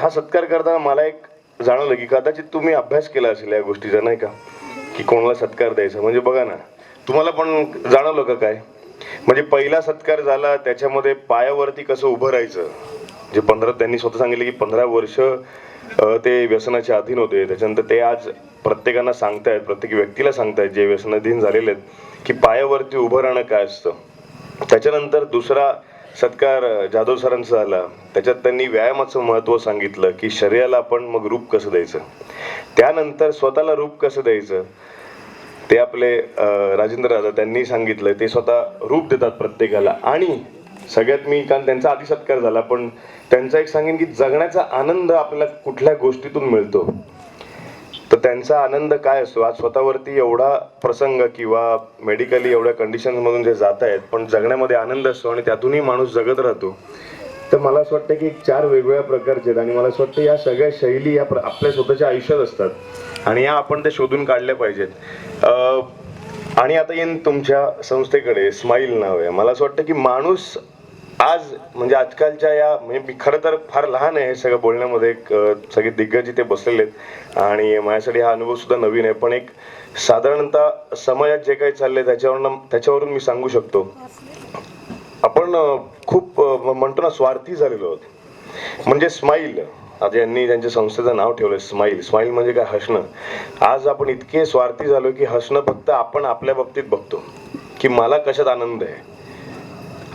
हा सत्कार करताना मला एक जाणवलं की कदाचित तुम्ही अभ्यास केला असेल या गोष्टीचा नाही का? की कोणाला सत्कार द्यायचा. म्हणजे बघा ना तुम्हाला पण जाणवलं का काय? म्हणजे पहिला सत्कार झाला त्याच्यामध्ये पायावरती कसं उभं राहायचं? जे पंधरा त्यांनी स्वतः सांगितले की पंधरा वर्ष ते व्यसनाच्या अधीन होते. त्याच्यानंतर ते आज प्रत्येकांना सांगतायत प्रत्येक व्यक्तीला सांगतायत जे व्यसनाधीन झालेले आहेत की पायावरती उभं राहणं काय असतं? त्याच्यानंतर दुसरा सत्कार जाधव सरांचा झाला. त्याच्यात त्यांनी व्यायामाचं महत्त्व सांगितलं की शरीराला आपण मग रूप कसं द्यायचं? त्यानंतर स्वतःला रूप कसं द्यायचं? ते आपले राजेंद्र दादा त्यांनी सांगितलं ते स्वतः रूप देतात प्रत्येकाला. आणि सगळ्यात मी कारण त्यांचा आधी सत्कार झाला पण त्यांचा एक सांगेन की जगण्याचा आनंद आपल्याला कुठल्या गोष्टीतून मिळतो? त्यांचा आनंद काय असतो? आज स्वतःवरती एवढा प्रसंग किंवा मेडिकली एवढ्या कंडिशन मधून जे जात आहेत पण जगण्यामध्ये आनंद असतो आणि त्यातूनही माणूस जगत राहतो. तर मला असं वाटतं की चार वेगवेगळ्या प्रकारचे आहेत आणि मला असं वाटतं या सगळ्या शैली या प्र- आपल्या स्वतःच्या आयुष्यात असतात. आणि या आपण ते शोधून काढल्या पाहिजेत. आणि आता येईन तुमच्या संस्थेकडे स्माईल नाव आहे. मला असं वाटतं की माणूस आज म्हणजे आजकालच्या या म्हणजे मी खरं तर फार लहान आहे हे सगळं बोलण्यामध्ये एक सगळे दिग्गज इथे बसलेले आहेत. आणि माझ्यासाठी हा अनुभव सुद्धा नवीन आहे. पण एक साधारणतः समाजात जे काही चाललंय त्याच्यावरून त्याच्यावरून मी सांगू शकतो. आपण खूप म्हणतो ना स्वार्थी झालेलो आहोत. म्हणजे स्माईल. आज यांनी त्यांच्या संस्थेचं नाव ठेवलं स्माईल. स्माईल म्हणजे काय? हसणं. आज आपण इतके स्वार्थी झालो की हसणं फक्त आपण आपल्या बाबतीत बघतो की मला कशात आनंद आहे?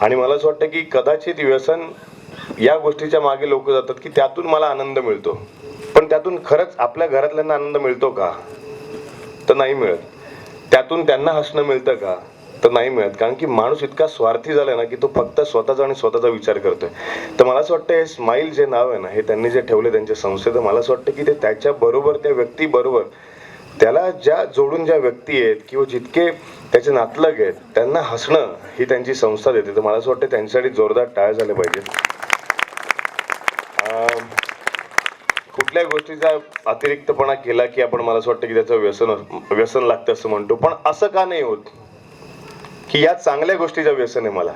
आणि मला असं वाटतं की कदाचित व्यसन या गोष्टीच्या मागे लोक जातात की त्यातून मला आनंद मिळतो. पण त्यातून खरंच आपल्या घरातल्यांना आनंद मिळतो का? तर नाही मिळत. त्यातून त्यांना हसणं मिळतं का? तर नाही मिळत. कारण की माणूस इतका स्वार्थी झालाय ना की तो फक्त स्वतःचा आणि स्वतःचा विचार करतोय. तर मला असं वाटतं हे स्माईल जे नाव आहे ना हे त्यांनी जे ठेवले त्यांच्या संस्थेचं मला असं वाटतं की ते त्याच्या बरोबर त्या व्यक्ती बरोबर त्याला ज्या जोडून ज्या व्यक्ती आहेत किंवा जितके त्याचे नातलग आहेत. त्यांना हसणं ही त्यांची संस्था देते. तर मला असं वाटतं त्यांच्यासाठी जोरदार टाळ झाले पाहिजेत कुठल्या गोष्टीचा अतिरिक्तपणा केला की आपण मला असं वाटतं की त्याचं व्यसन व्यसन लागतं असं म्हणतो. पण असं का नाही होत? की या चांगल्या गोष्टीचं व्यसन आहे मला.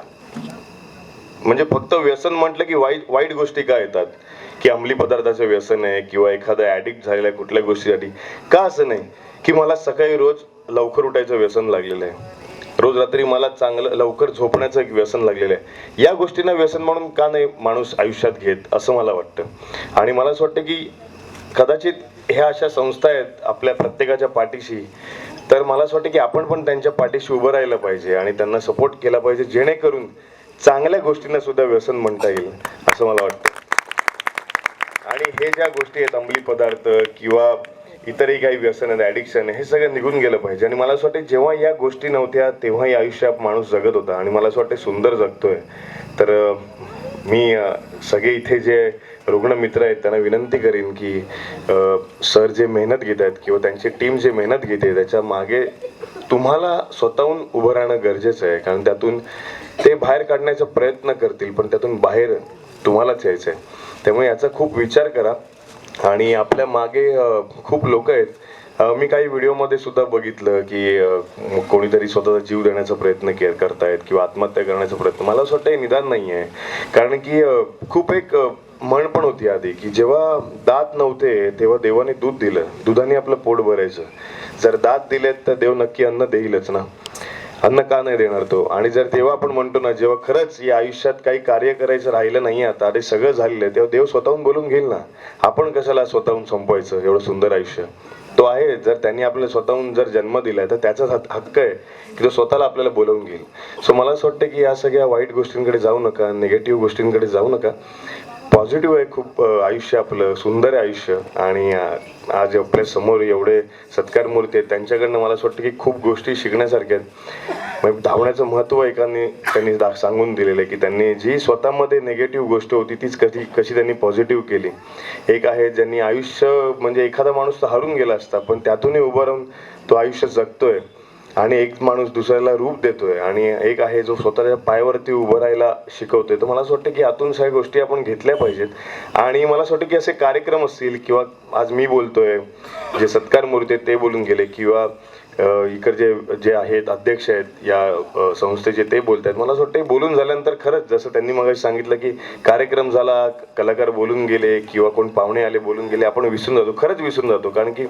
म्हणजे फक्त व्यसन म्हटलं की वाईट वाईट गोष्टी का येतात? की अंमली पदार्थाचं व्यसन आहे किंवा एखादा ॲडिक्ट झालेला आहे कुठल्या गोष्टीसाठी? का असं नाही? की मला सकाळी रोज लवकर उठायचं व्यसन लागलेलं आहे. रोज रात्री मला चांगलं लवकर झोपण्याचं एक व्यसन लागलेलं आहे. या गोष्टींना व्यसन म्हणून का नाही माणूस आयुष्यात घेत असं मला वाटतं. आणि मला असं वाटतं की कदाचित ह्या अशा संस्था आहेत आपल्या प्रत्येकाच्या पाठीशी. तर मला असं वाटतं की आपण पण त्यांच्या पाठीशी उभं राहिलं पाहिजे आणि त्यांना सपोर्ट केला पाहिजे जेणेकरून चांगल्या गोष्टींना सुद्धा व्यसन म्हणता येईल असं मला वाटतं. आणि हे ज्या गोष्टी आहेत अंमली पदार्थ किंवा इतरही काही व्यसन आहेत ॲडिक्शन हे सगळं निघून गेलं पाहिजे. आणि मला असं वाटतं जेव्हा या गोष्टी नव्हत्या तेव्हाही आयुष्यात माणूस जगत होता. आणि मला असं वाटते सुंदर जगतोय. तर मी सगळे इथे जे रुग्ण मित्र आहेत त्यांना विनंती करीन की सर जे मेहनत घेत आहेत किंवा त्यांची टीम जे मेहनत घेते त्याच्यामागे तुम्हाला स्वतःहून उभं राहणं गरजेचं आहे. कारण त्यातून ते बाहेर काढण्याचा प्रयत्न करतील पण त्यातून बाहेर तुम्हालाच यायचं आहे त्यामुळे याचा खूप विचार करा. आणि आपल्या मागे खूप लोक आहेत. मी काही व्हिडिओमध्ये सुद्धा बघितलं की कोणीतरी स्वतःचा जीव देण्याचा प्रयत्न केअर करतायत किंवा आत्महत्या करण्याचा प्रयत्न. मला असं वाटतं हे निदान नाही आहे कारण की खूप एक म्हण पण होती आधी की जेव्हा दात नव्हते तेव्हा देवाने दूध दिलं. दुधाने आपलं पोट भरायचं. जर दात दिलेत तर देव नक्की अन्न देईलच ना. अन्न का नाही देणार तो? आणि जर तेव्हा आपण म्हणतो ना जेव्हा खरंच या आयुष्यात काही कार्य करायचं राहिलं नाही आता आणि सगळं झालेलं आहे तेव्हा देव स्वतःहून बोलून घेईल ना. आपण कशाला स्वतःहून संपवायचं एवढं सुंदर आयुष्य? तो आहे जर त्यांनी आपल्याला स्वतःहून जर जन्म दिलाय तर त्याचाच हक्क आहे की तो स्वतःला आपल्याला बोलवून घेईल. सो मला असं वाटतं की या सगळ्या वाईट गोष्टींकडे जाऊ नका निगेटिव्ह गोष्टींकडे जाऊ नका. पॉझिटिव्ह आहे खूप आयुष्य आपलं सुंदर आहे आयुष्य. आणि आज आपल्यासमोर एवढे सत्कार मूर्ती आहेत त्यांच्याकडनं मला असं वाटतं की खूप गोष्टी शिकण्यासारख्या आहेत. म्हणजे धावण्याचं महत्त्व एकाने त्यांनी दा- सांगून दिलेलं आहे की त्यांनी जी स्वतःमध्ये निगेटिव्ह गोष्ट होती तीच कधी कशी त्यांनी पॉझिटिव्ह केली. एक आहे ज्यांनी आयुष्य म्हणजे एखादा माणूस तर हरून गेला असता पण त्यातूनही उभं राहून तो आयुष्य जगतोय. आणि एक माणूस दुसऱ्याला रूप देतोय आणि एक आहे जो स्वतःच्या पायावरती उभं राहायला शिकवतोय. तर मला असं वाटतं की यातून सगळ्या गोष्टी आपण घेतल्या पाहिजेत. आणि मला असं वाटतं की असे कार्यक्रम असतील किंवा आज मी बोलतोय जे सत्कार मूर्ती आहेत ते बोलून गेले किंवा इकडचे जे आहेत अध्यक्ष आहेत या संस्थेचे ते बोलत आहेत. मला असं वाटतं बोलून झाल्यानंतर खरंच जसं त्यांनी मग सांगितलं की कार्यक्रम झाला कलाकार बोलून गेले किंवा कोण पाहुणे आले बोलून गेले आपण विसरून जातो. खरंच विसरून जातो. कारण की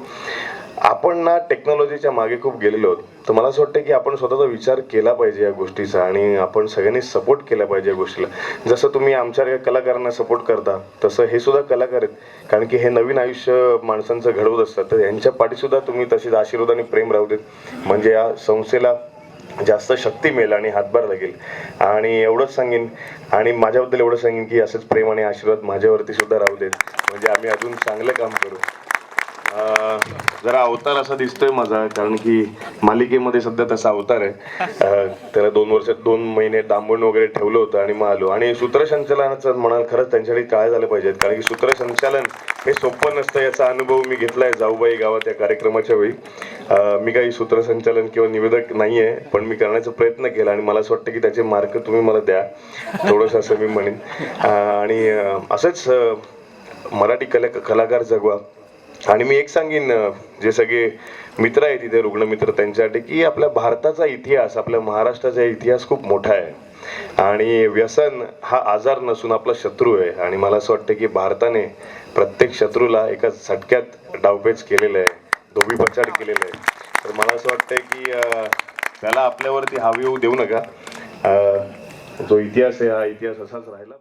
आपण ना टेक्नॉलॉजीच्या मागे खूप गेलेलो आहोत. तर मला असं वाटतं की आपण स्वतःचा विचार केला पाहिजे या गोष्टीचा आणि आपण सगळ्यांनी सपोर्ट केला पाहिजे या गोष्टीला. जसं तुम्ही आमच्या कलाकारांना सपोर्ट करता तसं हे सुद्धा कलाकार आहेत. कारण की हे नवीन आयुष्य माणसांचं घडवत असतात. तर यांच्या पाठीसुद्धा तुम्ही तसेच आशीर्वाद आणि प्रेम राहू देत. म्हणजे या संस्थेला जास्त शक्ती मिळेल आणि हातभार लागेल. आणि एवढंच सांगेन. आणि माझ्याबद्दल एवढं सांगेन की असंच प्रेम आणि आशीर्वाद माझ्यावरती सुद्धा राहू देत. म्हणजे आम्ही अजून चांगलं काम करू. जरा अवतार असा दिसतोय माझा कारण की मालिकेमध्ये सध्या तसा अवतार आहे. त्याला दोन वर्ष दोन महिने डांबून वगैरे ठेवलं होतं आणि मग आलो. आणि सूत्रसंचालनाचं म्हणाल खरंच त्यांच्याकडे काय झालं पाहिजेत कारण की सूत्रसंचालन हे सोपं नसतं याचा अनुभव मी घेतलाय जाऊबाई गावात या कार्यक्रमाच्या वेळी. मी काही सूत्रसंचालन किंवा निवेदक नाहीये पण मी करण्याचा प्रयत्न केला आणि मला असं वाटतं की त्याचे मार्क तुम्ही मला द्या. थोडंसं असं मी म्हणेन. आणि असंच मराठी कला कलाकार जगवा. आणि मी एक सांगेन जे सगळे मित्र आहेत इथे रुग्णमित्र त्यांच्यासाठी की आपल्या भारताचा इतिहास आपल्या महाराष्ट्राचा इतिहास खूप मोठा आहे. आणि व्यसन हा आजार नसून आपला शत्रू आहे. आणि मला असं वाटतं की भारताने प्रत्येक शत्रूला एका झटक्यात डावपेच केलेलं आहे. धोबी पछाड केलेलं आहे. तर मला असं वाटतंय की त्याला आपल्यावरती हावी होऊ देऊ नका. जो इतिहास आहे हा इतिहास असाच राहिला